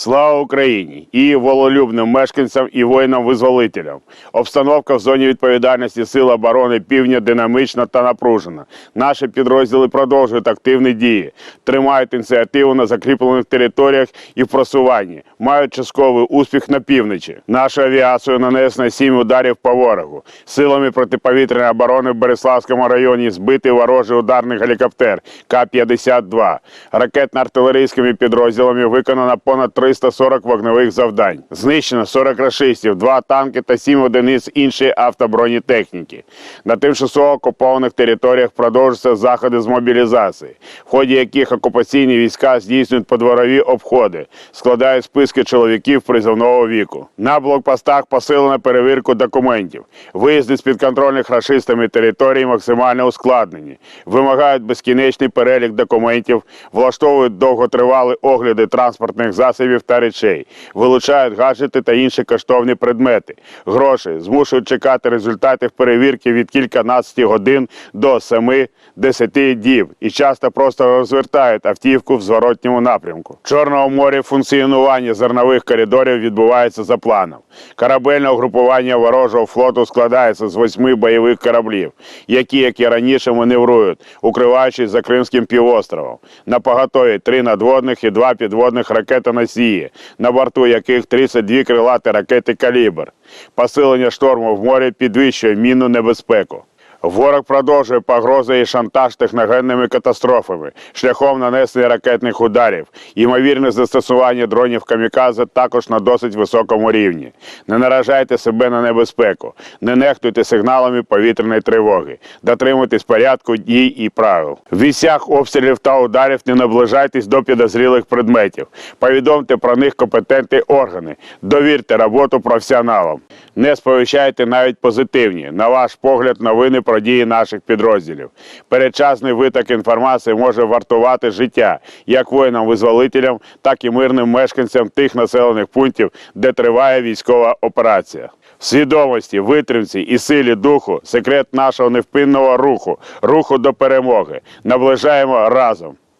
Слава Україні і вололюбним мешканцям і воїнам-визволителям. Обстановка в зоні відповідальності Сил оборони Півдня динамічна та напружена. Наші підрозділи продовжують активні дії, тримають ініціативу на закріплених територіях і в просуванні, мають частковий успіх на півночі. Нашу авіацію нанесено сім ударів по ворогу. Силами протиповітряної оборони в Береславському районі збитий ворожий ударний гелікоптер К-52. Ракетно-артилерійськими підрозділами виконано понад 340 вогневих завдань. Знищено 40 рашистів, 2 танки та 7 одиниць іншої автобронетехніки. На тимчасово окупованих територіях продовжуються заходи з мобілізації, в ході яких окупаційні війська здійснюють подворові обходи, складають списки чоловіків призовного віку. На блокпостах посилено перевірку документів. Виїзди з підконтрольних рашистами територій максимально ускладнені, вимагають безкінечний перелік документів, влаштовують довготривалі огляди транспортних засобів та речей, вилучають гаджети та інші коштовні предмети, гроші, змушують чекати результатів перевірки від кільканадцяти годин до 7-10 діб і часто просто розвертають автівку в зворотньому напрямку. В Чорному морі функціонування зернових коридорів відбувається за планом. Корабельне угрупування ворожого флоту складається з восьми бойових кораблів, які, як і раніше, маневрують, укриваючись за Кримським півостровом. На поготові три надводних і два підводних ракетоносії, на борту яких 32 крилати ракети «Калібр». Посилення шторму в морі підвищує мінну небезпеку. Ворог продовжує погрози і шантаж техногенними катастрофами, шляхом нанесення ракетних ударів. Ймовірне застосування дронів камікадзе також на досить високому рівні. Не наражайте себе на небезпеку, не нехтуйте сигналами повітряної тривоги, дотримуйтесь порядку дій і правил. В місцях обстрілів та ударів не наближайтесь до підозрілих предметів. Повідомте про них компетентні органи. Довірте роботу професіоналам. Не сповіщайте навіть позитивні, на ваш погляд, новини про дії наших підрозділів. Передчасний виток інформації може вартувати життя як воїнам-визволителям, так і мирним мешканцям тих населених пунктів, де триває військова операція. В свідомості, витримці і силі духу секрет нашого невпинного руху, руху до перемоги. Наближаємо разом.